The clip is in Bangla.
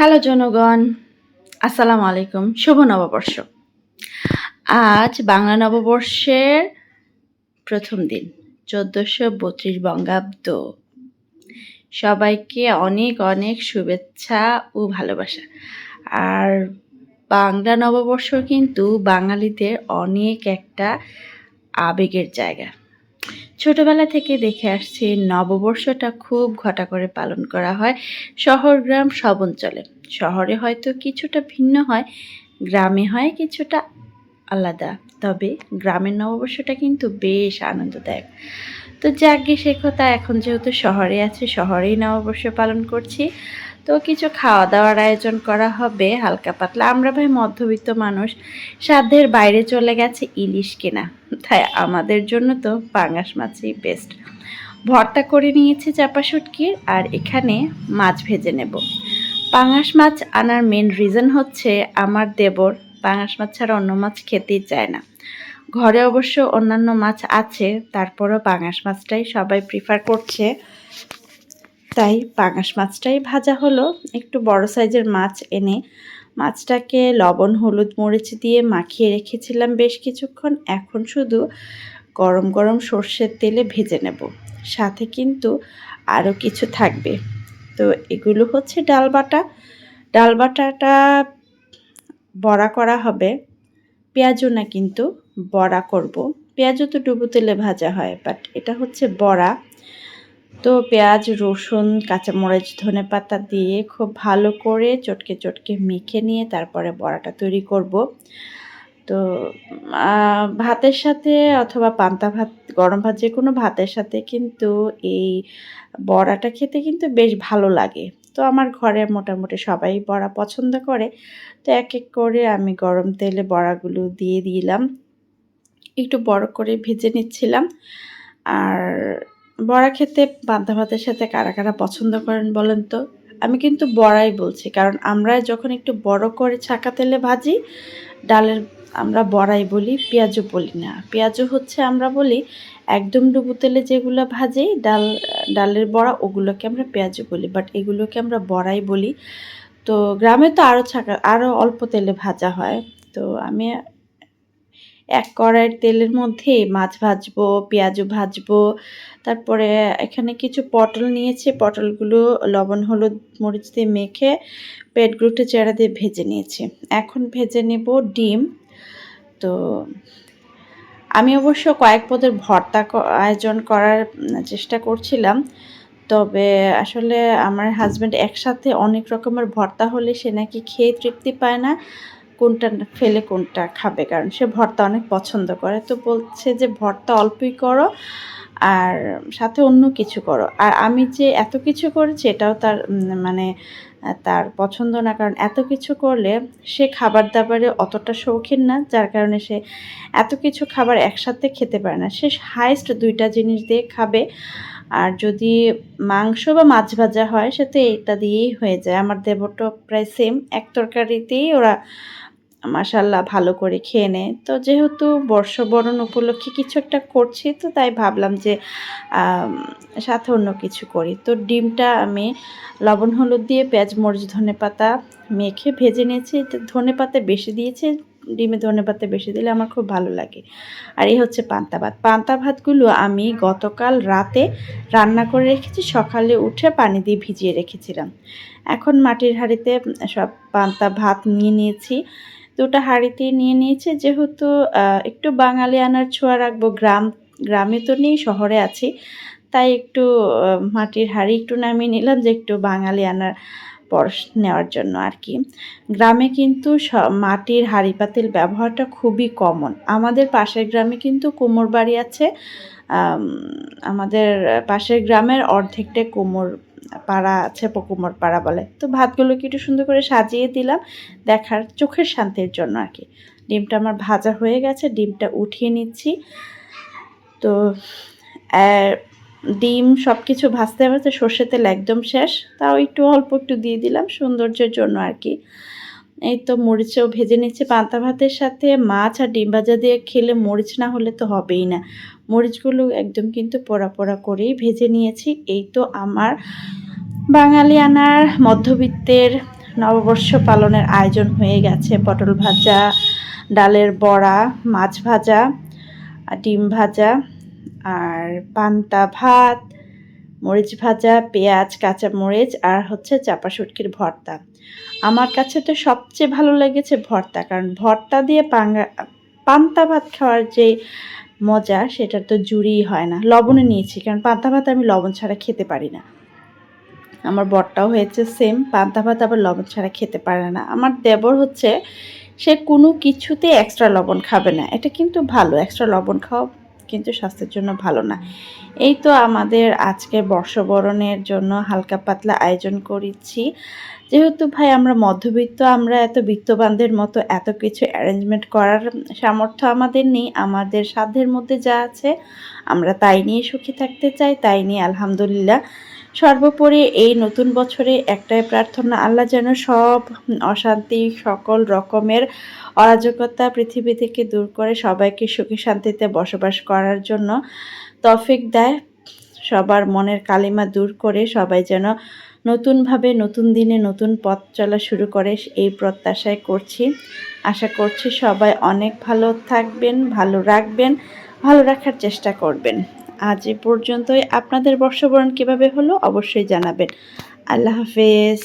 হ্যালো জনগণ, আসসালামু আলাইকুম, শুভ নববর্ষ। আজ বাংলা নববর্ষের প্রথম দিন, চোদ্দোশো বত্রিশ বঙ্গাব্দ। সবাইকে অনেক অনেক শুভেচ্ছা ও ভালোবাসা। আর বাংলা নববর্ষ কিন্তু বাঙালিদের অনেক একটা আবেগের জায়গা। ছোটবেলা থেকে দেখে আসছি, নববর্ষটা খুব ঘটা করে পালন করা হয় শহর, গ্রাম, সব অঞ্চলে। শহরে হয়তো কিছুটা ভিন্ন হয়, গ্রামে হয় কিছুটা আলাদা। তবে গ্রামের নববর্ষটা কিন্তু বেশ আনন্দদায়ক। তো যাকে সে কথা এখন যেহেতু শহরে আছে, শহরেই নববর্ষ পালন করছি। তো কিছু খাওয়া দাওয়ার আয়োজন করা হবে, হালকা পাতলা। আমরা ভাই মধ্যবিত্ত মানুষ, সাধ্যের বাইরে চলে গেছে ইলিশ কেনা। তাই আমাদের জন্য তো পাঙাশ মাছই বেস্ট ভর্তা করে নিয়েছি চাপা শুটকির আর এখানে মাছ ভেজে নেব। পাঙাশ মাছ আনার মেন রিজন হচ্ছে আমার দেবর পাঙাশ মাছ ছাড়া অন্য মাছ খেতেই চায় না। ঘরে অবশ্য অন্যান্য মাছ আছে, তারপরও পাঙাশ মাছটাই সবাই প্রিফার করছে। তাই পাঙাশ মাছটাই ভাজা হলো। একটু বড় সাইজের মাছ এনে মাছটাকে লবণ, হলুদ, মরিচ দিয়ে মাখিয়ে রেখেছিলাম বেশ কিছুক্ষণ। এখন শুধু গরম গরম সর্ষের তেলে ভেজে নেব। সাথে কিন্তু আরও কিছু থাকবে। তো এগুলো হচ্ছে ডাল বাটা। ডাল বাটাটা বড়া করা হবে। পেঁয়াজও না কিন্তু বড়া করব। পেঁয়াজও তো ডুবো তেলে ভাজা হয় বাট এটা হচ্ছে বড়া। তো পেঁয়াজ, রসুন, কাঁচামরিচ, ধনে পাতা দিয়ে খুব ভালো করে চটকে চটকে মেখে নিয়ে তারপরে বড়াটা তৈরি করব। তো ভাতের সাথে অথবা পান্তা ভাত, গরম ভাত যে কোনো ভাতের সাথে কিন্তু এই বড়াটা খেতে কিন্তু বেশ ভালো লাগে। তো আমার ঘরে মোটামুটি সবাই বড়া পছন্দ করে। তো এক এক করে আমি গরম তেলে বড়াগুলো দিয়ে দিলাম। একটু বড় করে ভেজে নিচ্ছিলাম। আর বড়া খেতে পান্তা ভাতের সাথে কারা কারা পছন্দ করেন বলেন তো? আমি কিন্তু বড়াই বলছি, কারণ আমরা যখন একটু বড় করে ছাকা তেলে ভাজি, ডালের আমরা বড়াই বলি, পেঁয়াজও বলি না। পেঁয়াজও হচ্ছে আমরা বলি একদম ডুবু তেলে যেগুলো ভাজি, ডাল, ডালের বড়া, ওগুলোকে আমরা পেঁয়াজও বলি বাট এগুলোকে আমরা বড়াই বলি। তো গ্রামে তো আরও ছাকা আরও অল্প তেলে ভাজা হয়। তো আমি এক কড়াইয়ের তেলের মধ্যে মাছ ভাজবো, পেঁয়াজও ভাজবো। তারপরে এখানে কিছু পটল নিয়েছি। পটলগুলো লবণ, হলুদ, মরিচ দিয়ে মেখে পেটগুলোতে চেরা দিয়ে ভেজে নিয়েছি। এখন ভেজে নেব ডিম। তো আমি অবশ্য কয়েক পদের ভর্তা আয়োজন করার চেষ্টা করছিলাম। তবে আসলে আমার হাজব্যান্ড একসাথে অনেক রকমের ভর্তা হলে সে নাকি খেয়ে তৃপ্তি পায় না। কোনটা ফেলে কোনটা খাবে, কারণ সে ভর্তা অনেক পছন্দ করে। তো বলছে যে, ভর্তা অল্পই করো আর সাথে অন্য কিছু করো। আর আমি যে এত কিছু করেছি, এটাও তার মানে তার পছন্দ না। কারণ এত কিছু করলে সে খাবার দাবারে অতটা শৌখিন না, যার কারণে সে এত কিছু খাবার একসাথে খেতে পারে না। সে হাইস্ট দুইটা জিনিস দিয়ে খাবে। আর যদি মাংস বা মাছ ভাজা হয়, সে তো এটা দিয়েই হয়ে যায়। আমার দেবরটা প্রায় সেম এক তরকারিতেই ওরা মাসাল্লাহ ভালো করে খেয়ে নেয় তো যেহেতু বর্ষবরণ উপলক্ষে কিছু একটা করছি, তো তাই ভাবলাম যে সাথে অন্য কিছু করি। তো ডিমটা আমি লবণ, হলুদ দিয়ে পেঁয়াজ, মরিচ, ধনে পাতা মেখে ভেজে নিয়েছি। ধনে পাতা বেশি দিয়েছি, ডিমে ধনে পাতা বেশি দিলে আমার খুব ভালো লাগে। আর এই হচ্ছে পান্তা ভাত। পান্তা ভাতগুলো আমি গতকাল রাতে রান্না করে রেখেছি, সকালে উঠে পানি দিয়ে ভিজিয়ে রেখেছিলাম। এখন মাটির হাঁড়িতে সব পান্তা ভাত নিয়ে নিয়েছি। দুটা হাঁড়িতে নিয়ে নিয়েছে। যেহেতু একটু বাঙালি আনার ছোঁয়া রাখব, গ্রাম, গ্রামে তো নেই, শহরে আছি। তাই একটু মাটির হাঁড়ি একটু নামিয়ে নিলাম যে একটু বাঙালি আনার পরশ নেওয়ার জন্য আর কি। গ্রামে কিন্তু মাটির হাঁড়ি পাতিল ব্যবহারটা খুবই কমন। আমাদের পাশের গ্রামে কিন্তু কোমর বাড়ি আছে আমাদের পাশের গ্রামের অর্ধেকটা কোমর পাড়া আছে, পকুমর পাড়া বলে। তো ভাতগুলোকে একটু সুন্দর করে সাজিয়ে দিলাম দেখার চোখের শান্তির জন্য আর কি। ডিমটা আমার ভাজা হয়ে গেছে, ডিমটা উঠিয়ে নিচ্ছি। তো ডিম সব কিছু ভাজতে ভাজতে সর্ষে তেল একদম শেষ। তাও একটু অল্প একটু দিয়ে দিলাম সৌন্দর্যের জন্য আর কি। এই তো মরিচও ভেজে নিচ্ছে পান্তা ভাতের সাথে। মাছ আর ডিম ভাজা দিয়ে খেলে মরিচ না হলে তো হবেই না। মরিচগুলো একদম কিন্তু পোড়া পোড়া করেই ভেজে নিয়েছি। এই তো আমার বাঙালিয়ানার মধ্যবিত্তের নববর্ষ পালনের আয়োজন হয়ে গেছে। পটল ভাজা, ডালের বড়া, মাছ ভাজা ডিম ভাজা, আর পান্তা ভাত, মরিচ ভাজা, পেঁয়াজ কাঁচা মরিচ আর হচ্ছে চাপা শুটকির ভর্তা। আমার কাছে তো সবচেয়ে ভালো লেগেছে ভর্তা, কারণ ভর্তা দিয়ে পাঙ্গা পান্তা ভাত খাওয়ার যে মজা সেটা তো জুড়িই হয় না। লবণে নিয়েছি কারণ পান্তা ভাত আমি লবণ ছাড়া খেতে পারি না। আমার বরটাও হয়েছে সেম পান্তা ভাত আবার লবণ ছাড়া খেতে পারে না। আমার দেবর হচ্ছে সে কোনো কিছুতে এক্সট্রা লবণ খাবে না। এটা কিন্তু ভালো এক্সট্রা লবণ খাওয়া কিন্তু স্বাস্থ্যের জন্য ভালো না। এই তো আমাদের আজকে বর্ষবরণের জন্য হালকা পাতলা আয়োজন করেছি। যেহেতু ভাই আমরা মধ্যবিত্ত, আমরা এত বিত্তবানদের মতো এত কিছু অ্যারেঞ্জমেন্ট করার সামর্থ্য আমাদের নেই। আমাদের সাধ্যের মধ্যে যা আছে আমরা তাই নিয়ে সুখী থাকতে চাই, তাই নিয়ে আলহামদুলিল্লাহ। সর্বোপরি এই নতুন বছরে একটাই প্রার্থনা, আল্লাহ যেন সব অশান্তি সকল রকমের অরাজকতা পৃথিবী থেকে দূর করে সবাইকে সুখী শান্তিতে বসবাস করার জন্য তফিক দেয়। সবার মনের কালিমা দূর করে সবাই যেন নতুনভাবে নতুন দিনে নতুন পথ চলা শুরু করে এই প্রত্যাশায় করছি। আশা করছি সবাই অনেক ভালো থাকবেন, ভালো রাখবেন। ভালো রাখার চেষ্টা করবেন। আজ এ পর্যন্তই। আপনাদের বর্ষবরণ কীভাবে হলো অবশ্যই জানাবেন। আল্লাহ হাফেজ।